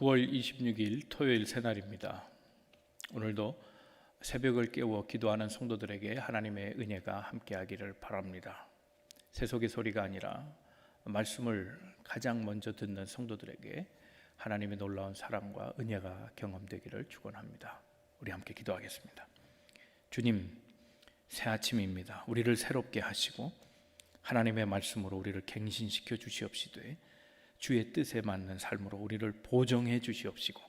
9월 26일 토요일 새날입니다. 오늘도 새벽을 깨워 기도하는 성도들에게 하나님의 은혜가 함께하기를 바랍니다. 세속의 소리가 아니라 말씀을 가장 먼저 듣는 성도들에게 하나님의 놀라운 사랑과 은혜가 경험되기를 축원합니다. 우리 함께 기도하겠습니다. 주님, 새 아침입니다. 우리를 새롭게 하시고 하나님의 말씀으로 우리를 갱신시켜 주시옵시되 주의 뜻에 맞는 삶으로 우리를 보정해 주시옵시고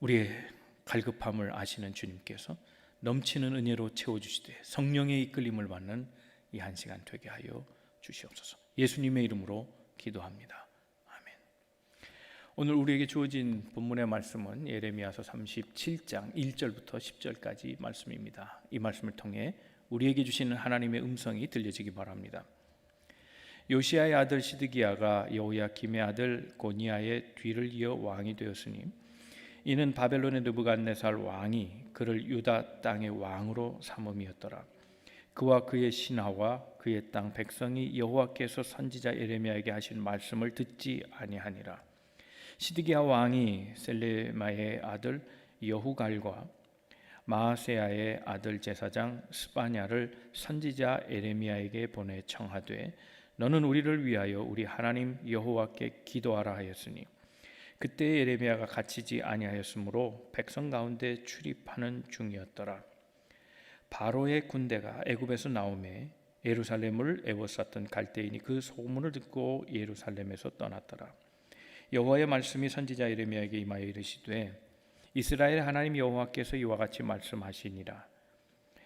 우리의 갈급함을 아시는 주님께서 넘치는 은혜로 채워 주시되 성령의 이끌림을 받는 이 한 시간 되게 하여 주시옵소서. 예수님의 이름으로 기도합니다. 아멘. 오늘 우리에게 주어진 본문의 말씀은 예레미야서 37장 1절부터 10절까지 말씀입니다. 이 말씀을 통해 우리에게 주시는 하나님의 음성이 들려지기 바랍니다. 요시아의 아들 시드기야가 여호야김의 아들 고니아의 뒤를 이어 왕이 되었으니 이는 바벨론의 느부갓네살 왕이 그를 유다 땅의 왕으로 삼음이었더라. 그와 그의 신하와 그의 땅 백성이 여호와께서 선지자 예레미야에게 하신 말씀을 듣지 아니하니라. 시드기야 왕이 셀레마의 아들 여후갈과 마아세야의 아들 제사장 스바냐를 선지자 에레미야에게 보내 청하되 너는 우리를 위하여 우리 하나님 여호와께 기도하라 하였으니 그때 에레미야가 갇히지 아니하였으므로 백성 가운데 출입하는 중이었더라. 바로의 군대가 애굽에서 나오매 예루살렘을 애워쌌던 갈대인이 그 소문을 듣고 예루살렘에서 떠났더라. 여호와의 말씀이 선지자 예레미야에게 임하여 이르시되 이스라엘 하나님 여호와께서 이와 같이 말씀하시니라.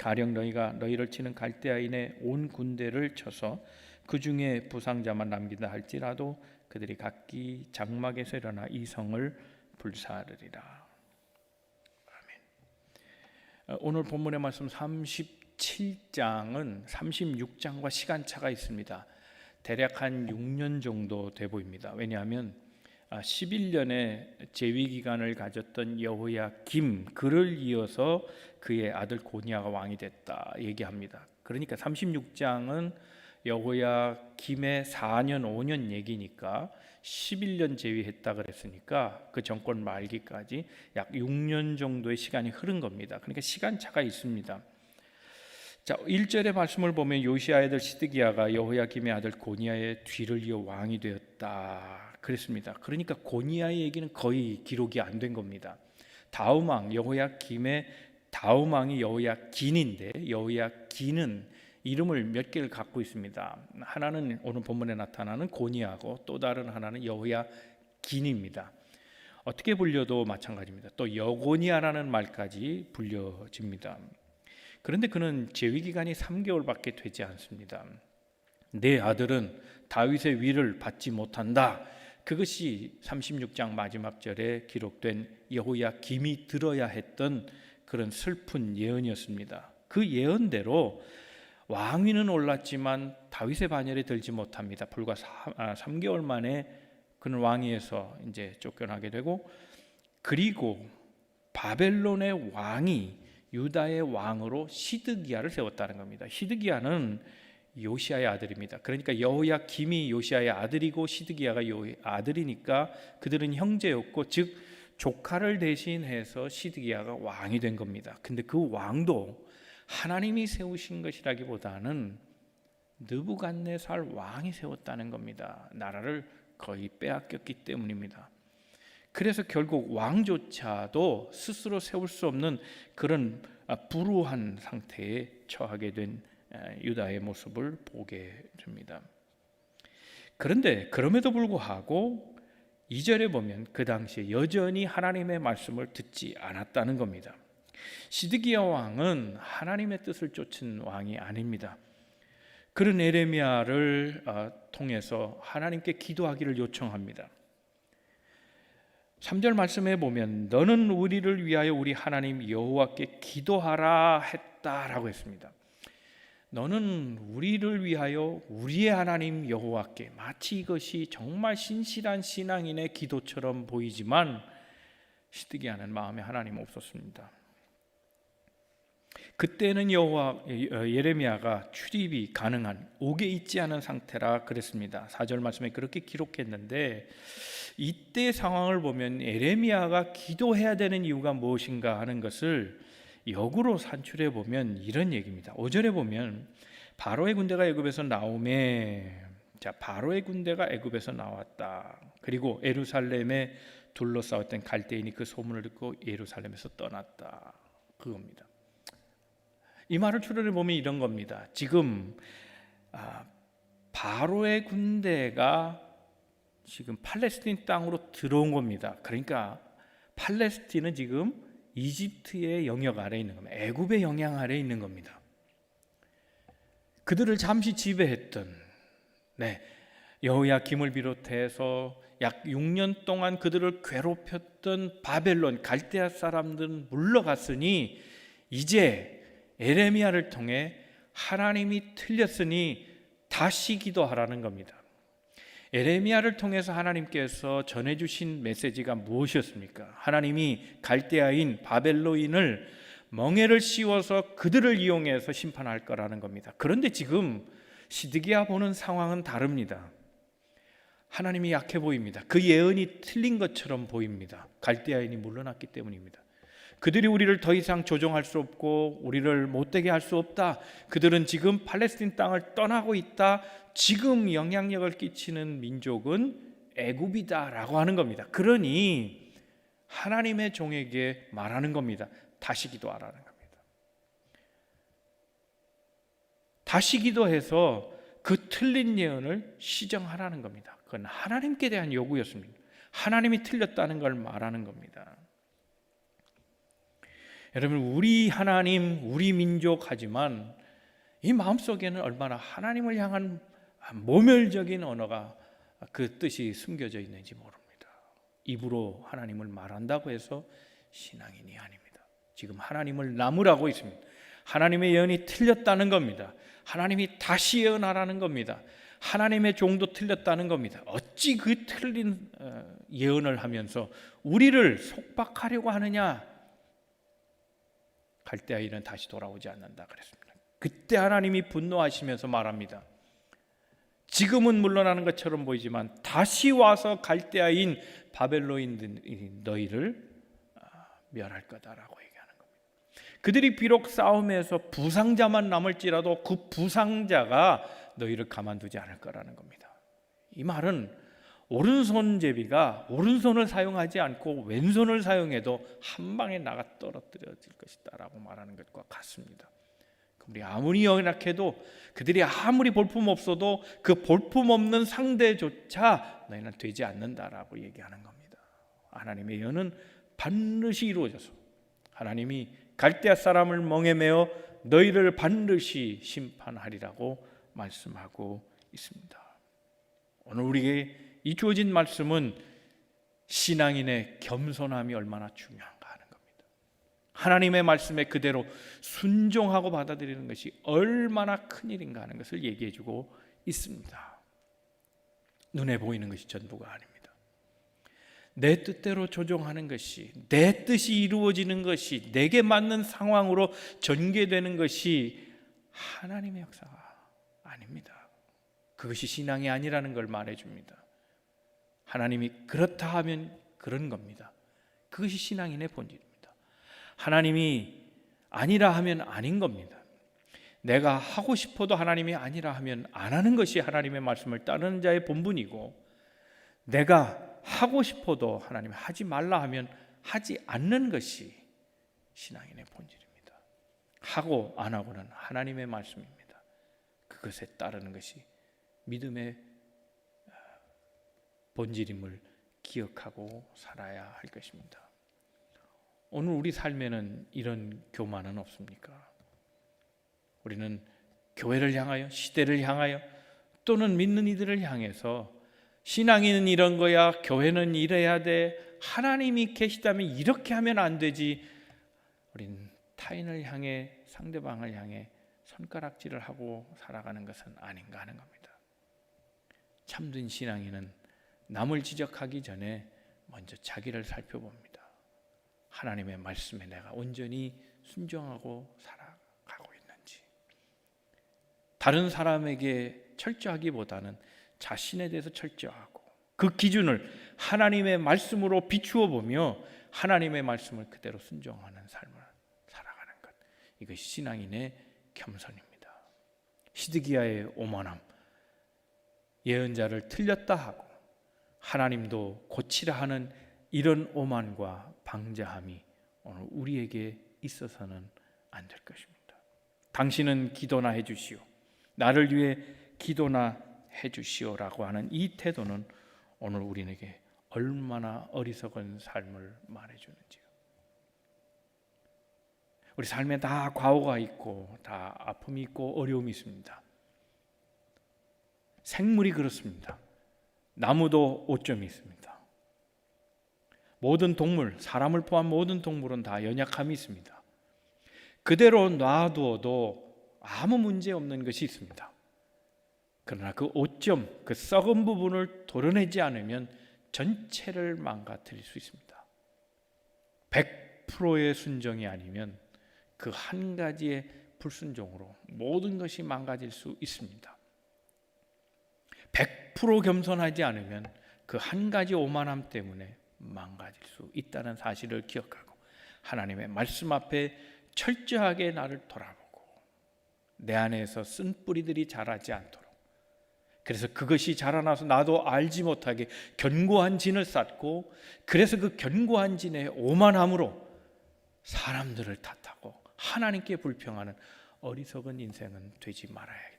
가령 너희가 너희를 치는 갈대아인의 온 군대를 쳐서 그 중에 부상자만 남긴다 할지라도 그들이 각기 장막에서 일어나 이 성을 불사르리라. 아멘. 오늘 본문의 말씀 37장은 36장과 시간차가 있습니다. 대략 한 6년 정도 돼 보입니다. 왜냐하면 11년의 재위 기간을 가졌던 여호야 김 그를 이어서 그의 아들 고니아가 왕이 됐다 얘기합니다. 그러니까 36장은 여호야 김의 4년 5년 얘기니까 11년 재위했다 그랬으니까 그 정권 말기까지 약 6년 정도의 시간이 흐른 겁니다. 그러니까 시간 차가 있습니다. 자, 1절의 말씀을 보면 요시아의 아들 시드기야가 여호야김의 아들 고니아의 뒤를 이어 왕이 되었다 그랬습니다. 그러니까 고니아의 얘기는 거의 기록이 안 된 겁니다. 다음 왕 여호야김의 다음 왕이 여호야긴인데 여호야긴은 이름을 몇 개를 갖고 있습니다. 하나는 오늘 본문에 나타나는 고니하고 또 다른 하나는 여호야긴입니다. 어떻게 불려도 마찬가지입니다. 또 여고니아라는 말까지 불려집니다. 그런데 그는 재위 기간이 3개월밖에 되지 않습니다. 내 아들은 다윗의 위를 받지 못한다. 그것이 36장 마지막 절에 기록된 여호야 김이 들어야 했던 그런 슬픈 예언이었습니다. 그 예언대로 왕위는 올랐지만 다윗의 반열에 들지 못합니다. 불과 3, 개월 만에 그는 왕위에서 이제 쫓겨나게 되고 그리고 바벨론의 왕이 유다의 왕으로 시드기야를 세웠다는 겁니다. 시드기야는 요시아의 아들입니다. 그러니까 여호야 김이 요시아의 아들이고 시드기야가 요 아들이니까 그들은 형제였고 즉 조카를 대신해서 시드기야가 왕이 된 겁니다. 근데 그 왕도 하나님이 세우신 것이라기보다는 느부갓네살 왕이 세웠다는 겁니다. 나라를 거의 빼앗겼기 때문입니다. 그래서 결국 왕조차도 스스로 세울 수 없는 그런 불우한 상태에 처하게 된 유다의 모습을 보게 됩니다. 그런데 그럼에도 불구하고 2절에 보면 그 당시에 여전히 하나님의 말씀을 듣지 않았다는 겁니다. 시드기야 왕은 하나님의 뜻을 쫓은 왕이 아닙니다. 그런 에레미야를 통해서 하나님께 기도하기를 요청합니다. 3절 말씀에 보면 너는 우리를 위하여 우리 하나님 여호와께 기도하라 했다라고 했습니다. 너는 우리를 위하여 우리의 하나님 여호와께 마치 이것이 정말 신실한 신앙인의 기도처럼 보이지만 시드기 하는 마음에 하나님 없었습니다. 그때는 여호와 예레미야가 출입이 가능한 옥에 있지 않은 상태라 그랬습니다. 4절 말씀에 그렇게 기록했는데 이때 상황을 보면 예레미야가 기도해야 되는 이유가 무엇인가 하는 것을 역으로 산출해 보면 이런 얘기입니다. 5절에 보면 바로의 군대가 애굽에서 나오매 자 바로의 군대가 애굽에서 나왔다. 그리고 예루살렘에 둘러싸웠던 갈대인이 그 소문을 듣고 예루살렘에서 떠났다. 그겁니다. 이 말을 추론해 보면 이런 겁니다. 지금 아, 바로의 군대가 지금 팔레스틴 땅으로 들어온 겁니다. 그러니까 팔레스틴은 지금 이집트의 영역 아래 있는 겁니다. 애굽의 영향 아래 있는 겁니다. 그들을 잠시 지배했던 네, 여호야김을 비롯해서 약 6년 동안 그들을 괴롭혔던 바벨론 갈대아 사람들은 물러갔으니 이제 에레미야를 통해 하나님이 틀렸으니 다시 기도하라는 겁니다. 에레미야를 통해서 하나님께서 전해 주신 메시지가 무엇이었습니까? 하나님이 갈대아인 바벨로인을 멍에를 씌워서 그들을 이용해서 심판할 거라는 겁니다. 그런데 지금 시드기야 보는 상황은 다릅니다. 하나님이 약해 보입니다. 그 예언이 틀린 것처럼 보입니다. 갈대아인이 물러났기 때문입니다. 그들이 우리를 더 이상 조종할 수 없고 우리를 못되게 할 수 없다. 그들은 지금 팔레스틴 땅을 떠나고 있다. 지금 영향력을 끼치는 민족은 애굽이다라고 하는 겁니다. 그러니 하나님의 종에게 말하는 겁니다. 다시 기도하라는 겁니다. 다시 기도해서 그 틀린 예언을 시정하라는 겁니다. 그건 하나님께 대한 요구였습니다. 하나님이 틀렸다는 걸 말하는 겁니다. 여러분 우리 하나님 우리 민족 하지만 이 마음속에는 얼마나 하나님을 향한 모멸적인 언어가 그 뜻이 숨겨져 있는지 모릅니다. 입으로 하나님을 말한다고 해서 신앙인이 아닙니다. 지금 하나님을 나무라고 있습니다. 하나님의 예언이 틀렸다는 겁니다. 하나님이 다시 예언하라는 겁니다. 하나님의 종도 틀렸다는 겁니다. 어찌 그 틀린 어, 예언을 하면서 우리를 속박하려고 하느냐? 갈대아인은 다시 돌아오지 않는다 그랬습니다. 그때 하나님이 분노하시면서 말합니다. 지금은 물러나는 것처럼 보이지만 다시 와서 갈대아인 바벨로인 너희를 아, 멸할 거다라고 얘기하는 겁니다. 그들이 비록 싸움에서 부상자만 남을지라도 그 부상자가 너희를 가만두지 않을 거라는 겁니다. 이 말은 오른손 제비가 오른손을 사용하지 않고 왼손을 사용해도 한 방에 나가 떨어뜨려질 것이다라고 말하는 것과 같습니다. 우리 아무리 연약해도 그들이 아무리 볼품 없어도 그 볼품 없는 상대조차 너희는 되지 않는다라고 얘기하는 겁니다. 하나님의 예언은 반드시 이루어져서 하나님이 갈대아 사람을 멍에 매어 너희를 반드시 심판하리라고 말씀하고 있습니다. 오늘 우리에게 이 주어진 말씀은 신앙인의 겸손함이 얼마나 중요한가 하는 겁니다. 하나님의 말씀에 그대로 순종하고 받아들이는 것이 얼마나 큰 일인가 하는 것을 얘기해 주고 있습니다. 눈에 보이는 것이 전부가 아닙니다. 내 뜻대로 조종하는 것이 내 뜻이 이루어지는 것이 내게 맞는 상황으로 전개되는 것이 하나님의 역사가 아닙니다. 그것이 신앙이 아니라는 걸 말해 줍니다. 하나님이 그렇다 하면 그런 겁니다. 그것이 신앙인의 본질입니다. 하나님이 아니라 하면 아닌 겁니다. 내가 하고 싶어도 하나님이 아니라 하면 안 하는 것이 하나님의 말씀을 따르는 자의 본분이고 내가 하고 싶어도 하나님이 하지 말라 하면 하지 않는 것이 신앙인의 본질입니다. 하고 안 하고는 하나님의 말씀입니다. 그것에 따르는 것이 믿음의 본질임을 기억하고 살아야 할 것입니다. 오늘 우리 삶에는 이런 교만은 없습니까? 우리는 교회를 향하여 시대를 향하여 또는 믿는 이들을 향해서 신앙인은 이런 거야, 교회는 이래야 돼, 하나님이 계시다면 이렇게 하면 안 되지. 우린 타인을 향해 상대방을 향해 손가락질을 하고 살아가는 것은 아닌가 하는 겁니다. 참된 신앙인은 남을 지적하기 전에 먼저 자기를 살펴봅니다. 하나님의 말씀에 내가 온전히 순종하고 살아가고 있는지. 다른 사람에게 철저하기보다는 자신에 대해서 철저하고 그 기준을 하나님의 말씀으로 비추어 보며 하나님의 말씀을 그대로 순종하는 삶을 살아가는 것. 이것이 신앙인의 겸손입니다. 히드기야의 오만함, 예언자를 틀렸다 하고 하나님도 고치라 하는 이런 오만과 방자함이 오늘 우리에게 있어서는 안 될 것입니다. 당신은 기도나 해주시오. 나를 위해 기도나 해주시오라고 하는 이 태도는 오늘 우리에게 얼마나 어리석은 삶을 말해주는지요. 우리 삶에 다 과오가 있고 다 아픔이 있고 어려움이 있습니다. 생물이 그렇습니다. 나무도 오점이 있습니다. 모든 동물, 사람을 포함 모든 동물은 다 연약함이 있습니다. 그대로 놔두어도 아무 문제 없는 것이 있습니다. 그러나 그 오점, 그 썩은 부분을 도려내지 않으면 전체를 망가뜨릴 수 있습니다. 100%의 순종이 아니면 그 한 가지의 불순종으로 모든 것이 망가질 수 있습니다. 100% 겸손하지 않으면 그 한 가지 오만함 때문에 망가질 수 있다는 사실을 기억하고 하나님의 말씀 앞에 철저하게 나를 돌아보고 내 안에서 쓴 뿌리들이 자라지 않도록 그래서 그것이 자라나서 나도 알지 못하게 견고한 진을 쌓고 그래서 그 견고한 진의 오만함으로 사람들을 탓하고 하나님께 불평하는 어리석은 인생은 되지 겁니다.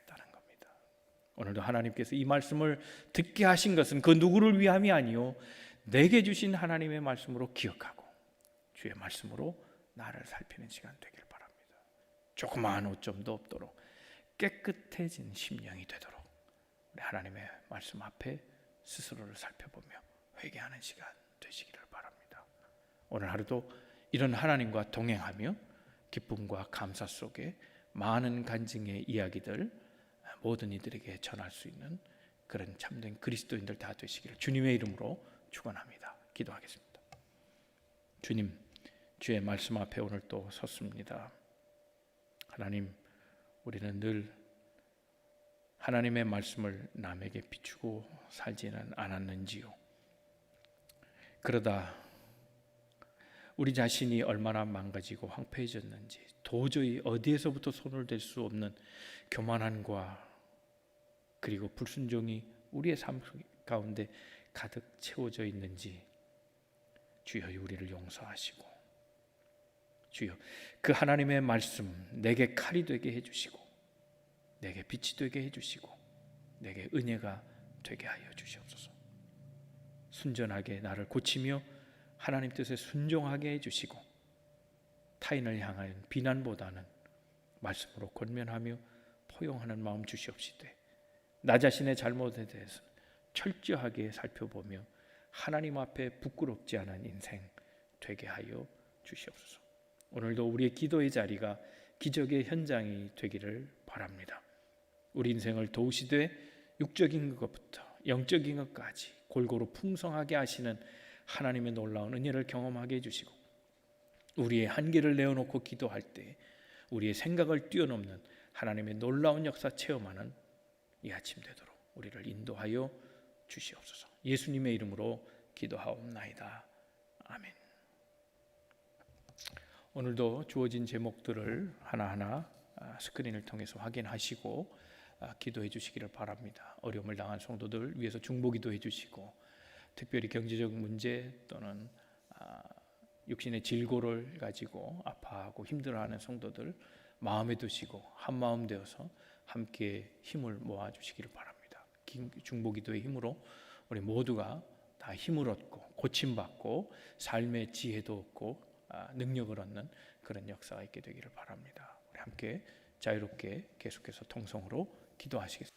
오늘도 하나님께서 이 말씀을 듣게 하신 것은 그 누구를 위함이 아니요 내게 주신 하나님의 말씀으로 기억하고 주의 말씀으로 나를 살피는 시간 되길 바랍니다. 조그마한 오점도 없도록 깨끗해진 심령이 되도록 우리 하나님의 말씀 앞에 스스로를 살펴보며 회개하는 시간 되시기를 바랍니다. 오늘 하루도 이런 하나님과 동행하며 기쁨과 감사 속에 많은 간증의 이야기들 모든 이들에게 전할 수 있는 그런 참된 그리스도인들 다 되시기를 주님의 이름으로 축원합니다. 기도하겠습니다. 주님, 주의 말씀 앞에 오늘 또 섰습니다. 하나님, 우리는 늘 하나님의 말씀을 남에게 비추고 살지는 않았는지요. 그러다 우리 자신이 얼마나 망가지고 황폐해졌는지 도저히 어디에서부터 손을 댈 수 없는 교만함과 그리고 불순종이 우리의 삶 가운데 가득 채워져 있는지 주여 우리를 용서하시고 주여 그 하나님의 말씀 내게 칼이 되게 해 주시고 내게 빛이 되게 해 주시고 내게 은혜가 되게 하여 주시옵소서. 순전하게 나를 고치며 하나님 뜻에 순종하게 해 주시고 타인을 향한 비난보다는 말씀으로 권면하며 포용하는 마음 주시옵시되 나 자신의 잘못에 대해서 철저하게 살펴보며 하나님 앞에 부끄럽지 않은 인생 되게 하여 주시옵소서. 오늘도 우리의 기도의 자리가 기적의 현장이 되기를 바랍니다. 우리 인생을 도우시되 육적인 것부터 영적인 것까지 골고루 풍성하게 하시는 하나님의 놀라운 은혜를 경험하게 해주시고 우리의 한계를 내어놓고 기도할 때 우리의 생각을 뛰어넘는 하나님의 놀라운 역사 체험하는 이 아침 되도록 우리를 인도하여 주시옵소서. 예수님의 이름으로 기도하옵나이다. 아멘. 오늘도 주어진 제목들을 하나하나 아, 스크린을 통해서 확인하시고 아, 기도해 주시기를 바랍니다. 어려움을 당한 성도들 위해서 중보기도 해 주시고 특별히 경제적 문제 또는 아, 육신의 질고를 가지고 아파하고 힘들어하는 성도들 마음에 두시고 한 마음 되어서 함께 힘을 모아 주시기를 바랍니다. 중보 기도의 힘으로 우리 모두가 다 힘을 얻고 고침 받고 삶의 지혜도 얻고 아, 능력을 얻는 그런 역사가 있게 되기를 바랍니다. 우리 함께 자유롭게 계속해서 통성으로 기도하시겠습니다.